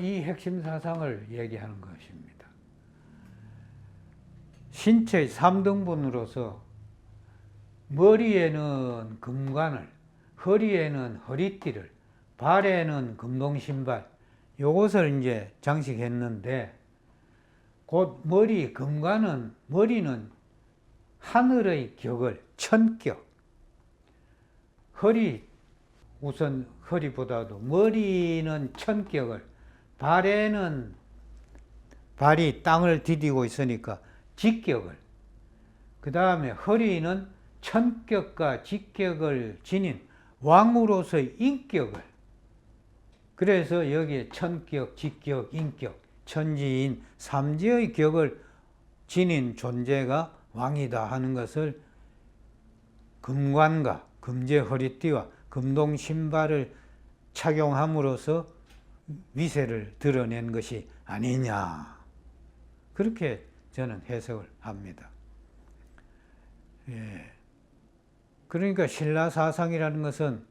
이 핵심 사상을 얘기하는 것입니다. 신체의 3등분으로서 머리에는 금관을, 허리에는 허리띠를, 발에는 금동신발, 요것을 이제 장식했는데, 곧 머리, 금관은, 머리는 하늘의 격을, 천격, 허리, 우선 허리보다도 머리는 천격을, 발에는 발이 땅을 디디고 있으니까 직격을, 그 다음에 허리는 천격과 직격을 지닌 왕으로서의 인격을, 그래서 여기에 천격, 직격, 인격, 천지인 삼지의 격을 지닌 존재가 왕이다 하는 것을 금관과 금제 허리띠와 금동 신발을 착용함으로써 위세를 드러낸 것이 아니냐. 그렇게 저는 해석을 합니다. 예. 그러니까 신라 사상이라는 것은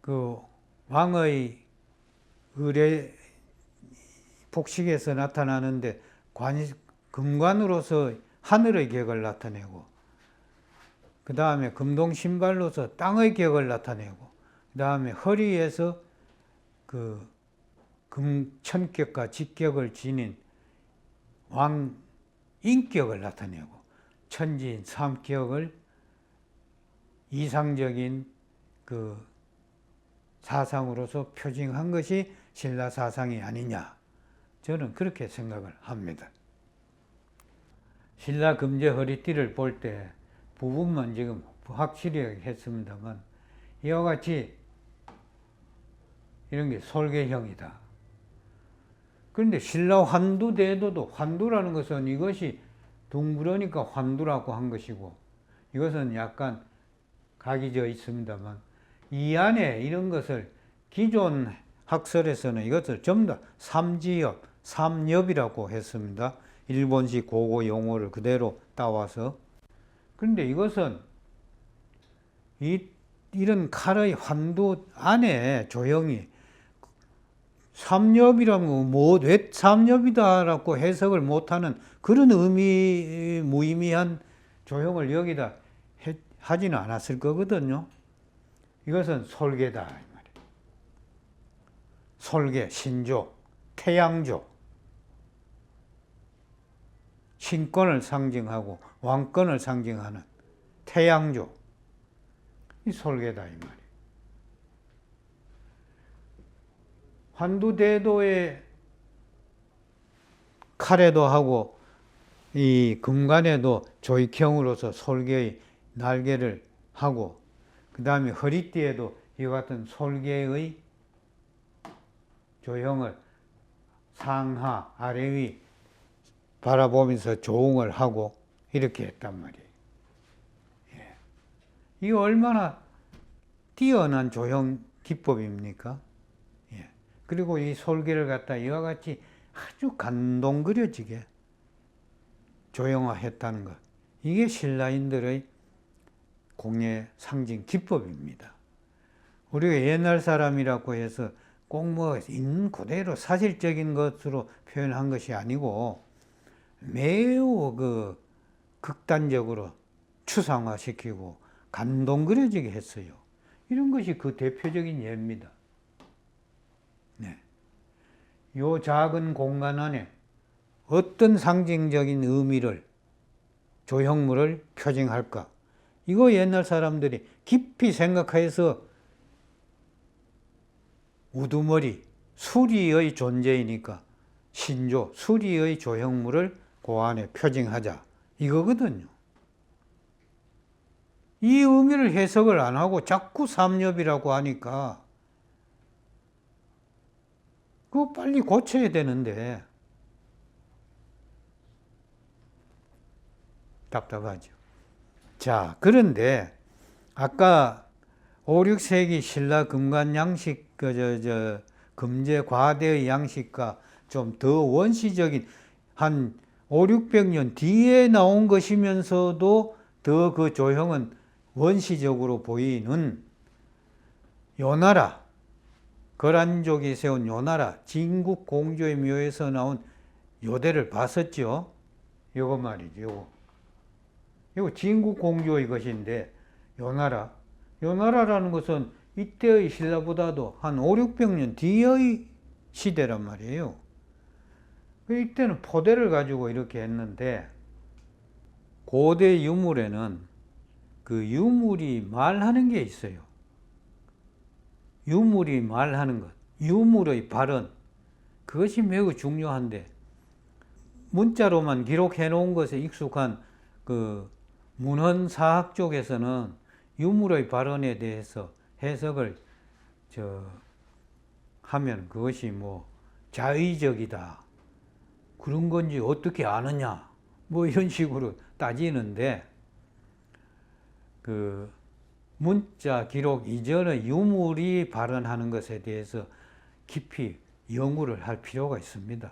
그 왕의 의례 복식에서 나타나는데 관 금관으로서 하늘의 격을 나타내고 그 다음에 금동 신발로서 땅의 격을 나타내고 그 다음에 허리에서 그 금천격과 직격을 지닌 왕 인격을 나타내고 천지인 삼격을 이상적인 그 사상으로서 표징한 것이 신라 사상이 아니냐 저는 그렇게 생각을 합니다. 신라 금제 허리띠를 볼 때 부분만 지금 확실히 했습니다만 이와 같이 이런 게 솔개형이다. 그런데 신라 환두대도도 환두라는 것은 이것이 둥그러니까 환두라고 한 것이고 이것은 약간 각이 져 있습니다만 이 안에 이런 것을 기존 학설에서는 이것을 전부 다 삼지엽, 삼엽이라고 했습니다. 일본식 고고 용어를 그대로 따와서 그런데 이것은 이 이런 칼의 환두 안에 조형이 삼엽이라면 뭐왜 삼엽이다라고 해석을 못하는 그런 의미 무의미한 조형을 여기다 해, 하지는 않았을 거거든요. 이것은 솔개다 이 말이에요. 솔개, 신조, 태양조, 신권을 상징하고 왕권을 상징하는 태양조, 이 솔개다 이 말이에요. 환두대도의 칼에도 하고 이 금관에도 조익형으로서 솔개의 날개를 하고 그 다음에 허리띠에도 이와 같은 솔개의 조형을 상하 아래 위 바라보면서 조응을 하고 이렇게 했단 말이에요. 예. 이 얼마나 뛰어난 조형 기법입니까? 예. 그리고 이 솔개를 갖다 이와 같이 아주 감동그려지게 조형화했다는 것. 이게 신라인들의 공예 상징 기법입니다. 우리가 옛날 사람이라고 해서 꼭 뭐 있는 그대로 사실적인 것으로 표현한 것이 아니고 매우 그 극단적으로 추상화시키고 감동 그려지게 했어요. 이런 것이 그 대표적인 예입니다. 네. 요 작은 공간 안에 어떤 상징적인 의미를 조형물을 표징할까? 이거 옛날 사람들이 깊이 생각해서 우두머리, 수리의 존재이니까 신조, 수리의 조형물을 그 안에 표징하자. 이거거든요. 이 의미를 해석을 안 하고 자꾸 삼엽이라고 하니까 그거 빨리 고쳐야 되는데 답답하죠. 자, 그런데 아까 5, 6세기 신라 금관 양식 그저 저 금제 과대의 양식과 좀 더 원시적인 한 5, 600년 뒤에 나온 것이면서도 더 그 조형은 원시적으로 보이는 요나라 거란족이 세운 요나라 진국 공주의 묘에서 나온 요대를 봤었죠. 요거 말이죠. 요거. 요거 진국 공주의 것인데 요나라. 요나라라는 것은 이때의 신라보다도 한 5, 600년 뒤의 시대란 말이에요. 그 이때는 포대를 가지고 이렇게 했는데 고대 유물에는 그 유물이 말하는 게 있어요. 유물이 말하는 것, 유물의 발언, 그것이 매우 중요한데, 문자로만 기록해 놓은 것에 익숙한 그 문헌 사학 쪽에서는 유물의 발언에 대해서 해석을 저 하면 그것이 뭐 자의적이다. 그런 건지 어떻게 아느냐. 뭐 이런 식으로 따지는데 그 문자 기록 이전의 유물이 발언하는 것에 대해서 깊이 연구를 할 필요가 있습니다.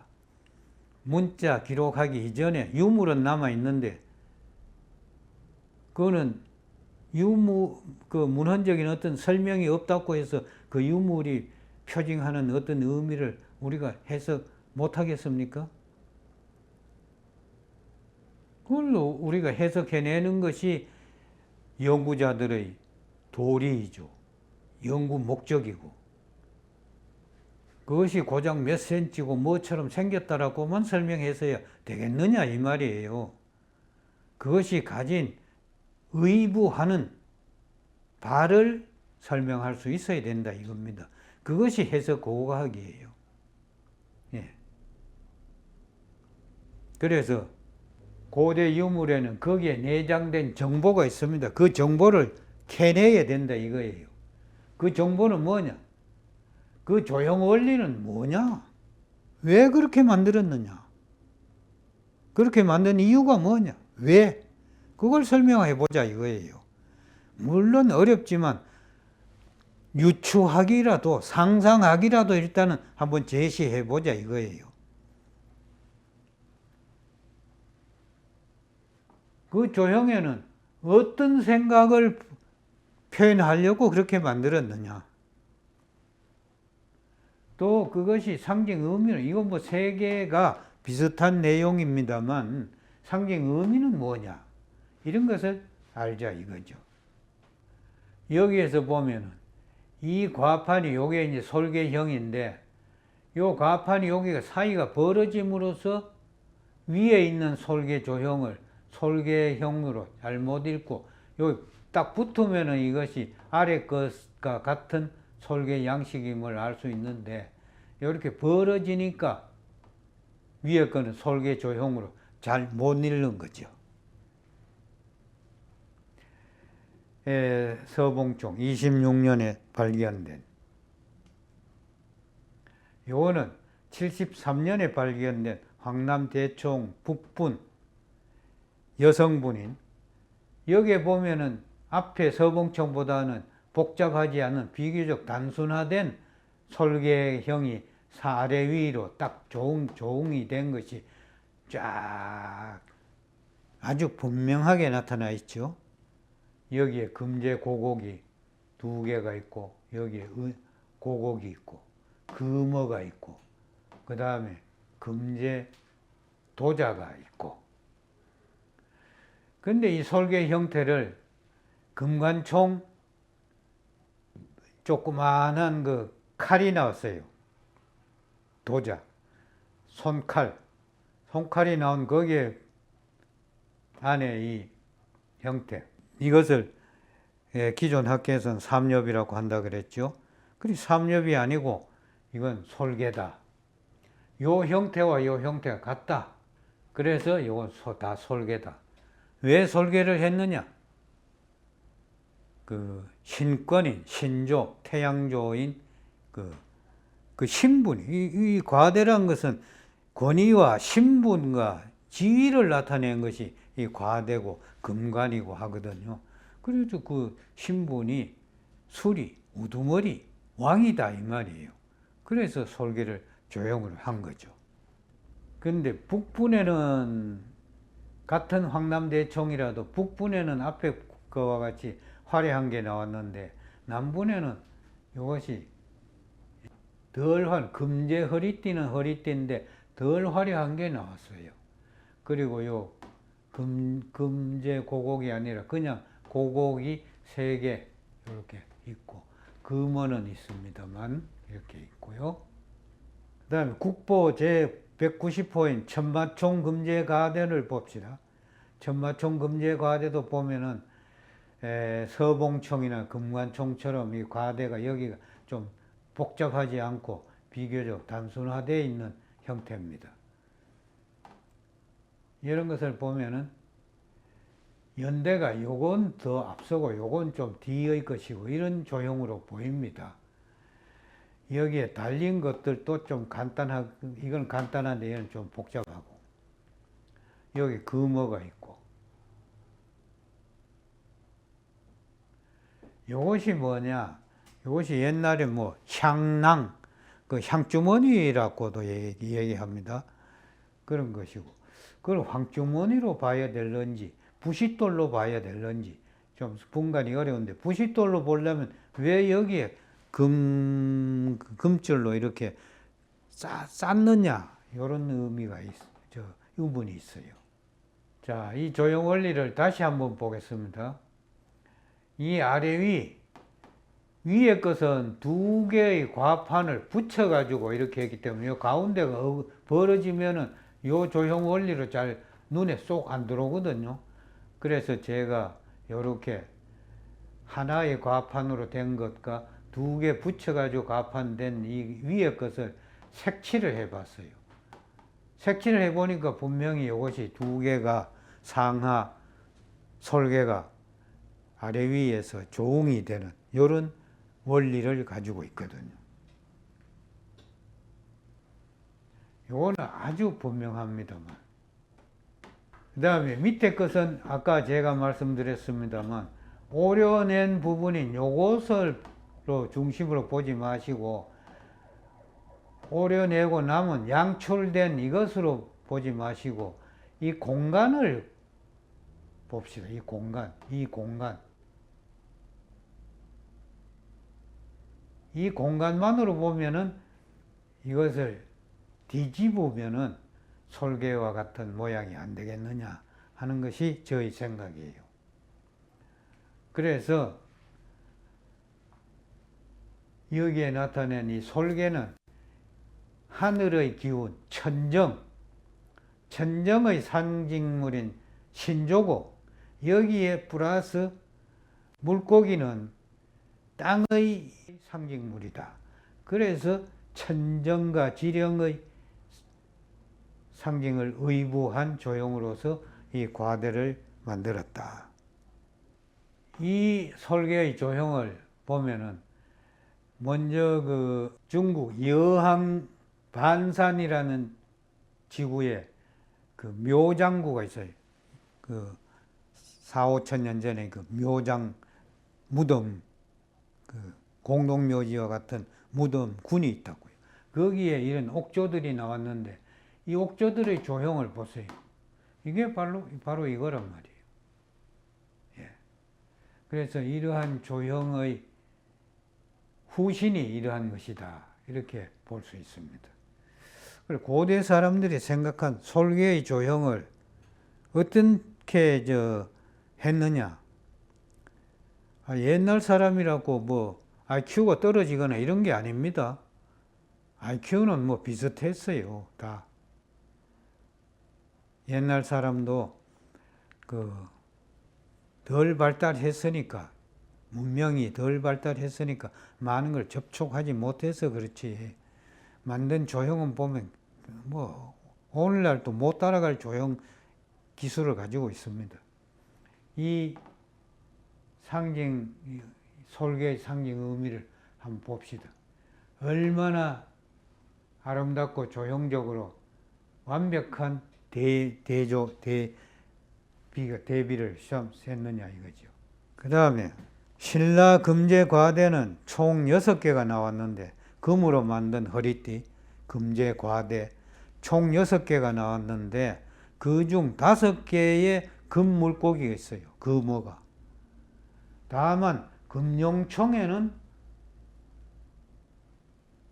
문자 기록하기 이전에 유물은 남아 있는데 그거는 유무 그 문헌적인 어떤 설명이 없다고 해서 그 유물이 표징하는 어떤 의미를 우리가 해석 못 하겠습니까? 그걸로 우리가 해석해내는 것이 연구자들의 도리이죠. 연구 목적이고. 그것이 고작 몇 센치고 뭐처럼 생겼다라고만 설명해서야 되겠느냐 이 말이에요. 그것이 가진 의부하는 발을 설명할 수 있어야 된다 이겁니다. 그것이 해석 고고학이에요. 예. 그래서 고대 유물에는 거기에 내장된 정보가 있습니다. 그 정보를 캐내야 된다 이거예요. 그 정보는 뭐냐? 그 조형 원리는 뭐냐? 왜 그렇게 만들었느냐? 그렇게 만든 이유가 뭐냐? 왜? 그걸 설명해 보자 이거예요. 물론 어렵지만 유추하기라도 상상하기라도 일단은 한번 제시해 보자 이거예요. 그 조형에는 어떤 생각을 표현하려고 그렇게 만들었느냐. 또 그것이 상징 의미는 이건 뭐 세 개가 비슷한 내용입니다만 상징 의미는 뭐냐 이런 것을 알자 이거죠. 여기에서 보면은 이 과판이 요게 이제 솔개형인데 요 과판이 여기가 사이가 벌어짐으로써 위에 있는 솔개 조형을 솔개형으로 잘못 읽고 여기 딱 붙으면은 이것이 아래 것과 같은 솔개 양식임을 알 수 있는데 이렇게 벌어지니까 위에 거는 솔개 조형으로 잘 못 읽는 거죠. 에, 서봉총 26년에 발견된 요거는 73년에 발견된 황남 대총 북분 여성분인 여기에 보면은 앞에 서봉청보다는 복잡하지 않은 비교적 단순화된 설계형이 사례 위로 딱 조응, 조응이 된 것이 쫙 아주 분명하게 나타나 있죠. 여기에 금제 고곡이 두 개가 있고 여기에 고곡이 있고 금어가 있고 그 다음에 금제 도자가 있고 근데 이 설계 형태를 금관총 조그마한 그 칼이 나왔어요. 도자, 손칼, 손칼이 나온 거기에 안에 이 형태. 이것을 예, 기존 학계에서는 삼엽이라고 한다 그랬죠. 그리 삼엽이 아니고 이건 솔개다. 요 형태와 요 형태가 같다. 그래서 이건 다 솔개다. 왜 솔개를 했느냐? 그 신권인, 신조, 태양조인 그, 그 신분, 이, 이 과대란 것은 권위와 신분과 지위를 나타낸 것이 이 과대고 금관이고 하거든요. 그래서 그 신분이 수리, 우두머리, 왕이다 이 말이에요. 그래서 솔개를 조형을 한 거죠. 근데 북분에는 같은 황남대총이라도 북분에는 앞에 거와 같이 화려한 게 나왔는데 남분에는 이것이 덜 환, 금제 허리띠는 허리띠인데 덜 화려한 게 나왔어요. 그리고 요 금, 금제 고곡이 아니라 그냥 고곡이 세 개 이렇게 있고 금원은 있습니다만 이렇게 있고요. 그 다음에 국보 제 190호인 천마총 금제 가대를 봅시다. 천마총 금제 가대도 보면은 에, 서봉총이나 금관총처럼 이 과대가 여기가 좀 복잡하지 않고 비교적 단순화되어 있는 형태입니다. 이런 것을 보면은 연대가 요건 더 앞서고 요건 좀 뒤의 것이고 이런 조형으로 보입니다. 여기에 달린 것들도 좀 간단하, 이건 간단한데 얘는 좀 복잡하고 여기 금어가 있고 요것이 뭐냐? 요것이 옛날에 뭐 향낭, 그 향주머니라고도 얘기- 얘기 합니다. 그런 것이고, 그걸 황주머니로 봐야 될런지, 부싯돌로 봐야 될런지, 좀 분간이 어려운데, 부싯돌로 보려면 왜 여기에 금, 금줄로 이렇게 쌓, 쌓느냐, 이런 의미가 있, 저, 의문이 있어요. 자, 이 조형 원리를 다시 한번 보겠습니다. 이 아래 위 위에 것은 두 개의 과판을 붙여 가지고 이렇게 했기 때문에 요 가운데가 어- 벌어지면은 요 조형 원리로 잘 눈에 쏙 안 들어오거든요. 그래서 제가 요렇게 하나의 과판으로 된 것과 두 개 붙여 가지고 과판된 이 위에 것을 색칠을 해 봤어요. 색칠을 해 보니까 분명히 이것이 두 개가 상하 설계가 아래 위에서 조응이 되는 이런 원리를 가지고 있거든요. 요거는 아주 분명합니다만. 그 다음에 밑에 것은 아까 제가 말씀드렸습니다만 오려낸 부분인 요것을 중심으로 보지 마시고 오려내고 남은 양출된 이것으로 보지 마시고 이 공간을 봅시다. 이 공간, 이 공간. 이 공간만으로 보면은 이것을 뒤집으면은 솔개와 같은 모양이 안 되겠느냐 하는 것이 저의 생각이에요. 그래서 여기에 나타낸 이 솔개는 하늘의 기운, 천정, 천정의 상징물인 신조고 여기에 플러스 물고기는 땅의 상징물이다. 그래서 천정과 지령의 상징을 의부한 조형으로서 이 과대를 만들었다. 이 설계의 조형을 보면은 먼저 그 중국 여항 반산이라는 지구에 그 묘장구가 있어요. 그 4, 5천 년 전에 그 묘장 무덤 그 공동묘지와 같은 무덤 군이 있다고요. 거기에 이런 옥조들이 나왔는데 이 옥조들의 조형을 보세요. 이게 바로 바로 이거란 말이에요. 예. 그래서 이러한 조형의 후신이 이러한 것이다. 이렇게 볼 수 있습니다. 고대 사람들이 생각한 솔개의 조형을 어떻게 저 했느냐? 아, 옛날 사람이라고 뭐 IQ가 떨어지거나 이런 게 아닙니다. IQ는 뭐 비슷했어요, 다. 옛날 사람도 그 덜 발달했으니까 문명이 덜 발달했으니까 많은 걸 접촉하지 못해서 그렇지. 만든 조형은 보면 뭐 오늘날도 못 따라갈 조형 기술을 가지고 있습니다. 이 상징 이 솔개의 상징 의미를 한번 봅시다. 얼마나 아름답고 조형적으로 완벽한 대, 대조, 대비가, 대비를 시험 셌느냐 이거죠. 그 다음에 신라 금제 과대는 총 6개가 나왔는데 금으로 만든 허리띠, 금제 과대 총 6개가 나왔는데 그 중 5개의 금 물고기가 있어요. 금어가. 다만 금룡총에는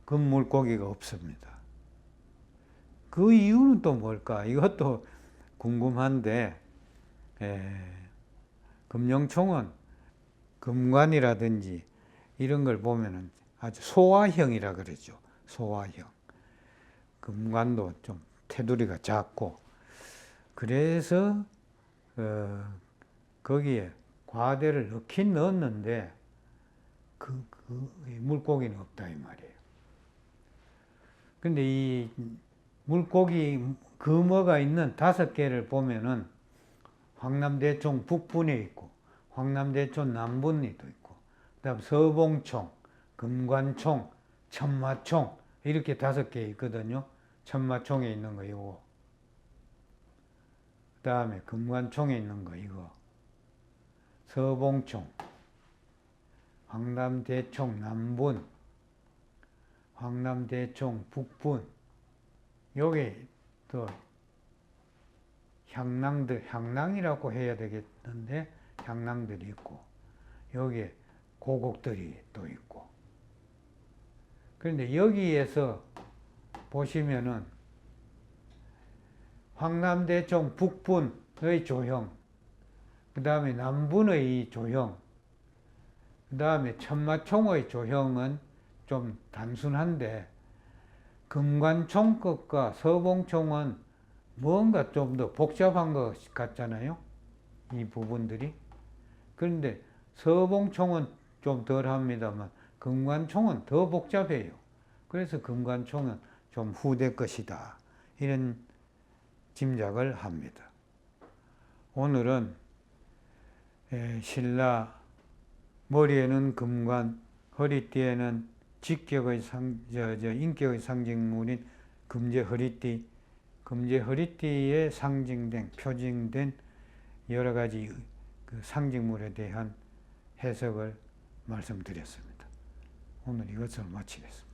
금물고기가 없습니다. 그 이유는 또 뭘까? 이것도 궁금한데 에, 금룡총은 금관이라든지 이런 걸 보면은 아주 소화형이라 그러죠. 소화형. 금관도 좀 테두리가 작고 그래서 어, 거기에 과대를 넣긴 넣었는데 그, 그 물고기는 없다 이 말이에요. 근데 이 물고기 금어가 있는 다섯 개를 보면은 황남대총 북분에 있고 황남대총 남분에 도 있고 그다음 서봉총, 금관총, 천마총 이렇게 다섯 개 있거든요. 천마총에 있는 거 이거. 그다음에 금관총에 있는 거 이거. 서봉총, 황남대총 남분, 황남대총 북분. 여기 또 향낭들, 향낭이라고 해야 되겠는데 향낭들이 있고 여기에 고곡들이 또 있고 그런데 여기에서 보시면은 황남대총 북분의 조형 그 다음에 남분의 이 조형 그 다음에 천마총의 조형은 좀 단순한데 금관총 것과 서봉총은 뭔가 좀 더 복잡한 것 같잖아요. 이 부분들이. 그런데 서봉총은 좀 덜 합니다만 금관총은 더 복잡해요. 그래서 금관총은 좀 후대 것이다. 이런 짐작을 합니다. 오늘은 에, 신라 머리에는 금관, 허리띠에는 직격의 상, 저, 저 인격의 상징물인 금제 허리띠, 금제 허리띠에 상징된 표징된 여러 가지 그 상징물에 대한 해석을 말씀드렸습니다. 오늘 이것을 마치겠습니다.